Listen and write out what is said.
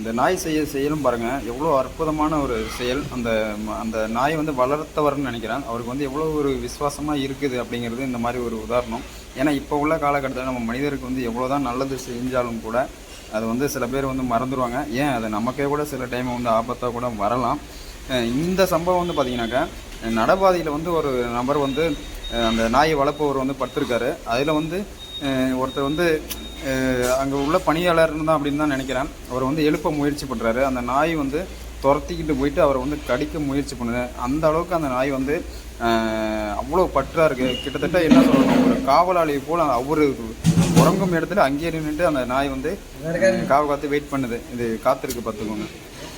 இந்த நாய் செய்ய செயலும் பாருங்கள் எவ்வளோ அற்புதமான ஒரு செயல். அந்த அந்த நாய் வந்து வளர்த்தவர்னு நினைக்கிறேன். அவருக்கு வந்து எவ்வளோ ஒரு விசுவாசமாக இருக்குது அப்படிங்கிறது இந்த மாதிரி ஒரு உதாரணம். ஏன்னா இப்போ உள்ள காலகட்டத்தில் நம்ம மனிதருக்கு வந்து எவ்வளோ தான் நல்லது செஞ்சாலும் கூட அது வந்து சில பேர் வந்து மறந்துடுவாங்க ஏன்? அது நமக்கே கூட சில டைம் வந்து ஆபத்தாக கூட வரலாம். இந்த சம்பவம் வந்து பார்த்தீங்கன்னாக்கா நடைபாதையில் வந்து ஒரு நபர் வந்து அந்த நாயை வளர்ப்பவர் வந்து படுத்திருக்காரு. அதில் வந்து ஒருத்தர் வந்து அங்கே உள்ள பணியாளர்னு தான் அப்படின்னு தான் நினைக்கிறேன். அவர் வந்து எழுப்ப முயற்சி பண்ணுறாரு அந்த நாய் வந்து துரத்திக்கிட்டு போயிட்டு அவரை வந்து கடிக்க முயற்சி பண்ணுது. அந்த அளவுக்கு அந்த நாய் வந்து அவ்வளோ பற்றா இருக்கு. கிட்டத்தட்ட என்ன சொல்லணும் ஒரு காவலாளி போல் அவரு உறங்கும் இடத்துல அங்கேயே நின்றுட்டு அந்த நாய் வந்து அஹ், காவ காத்து வெயிட் பண்ணுது. இது காத்திருக்கு பார்த்துக்கோங்க.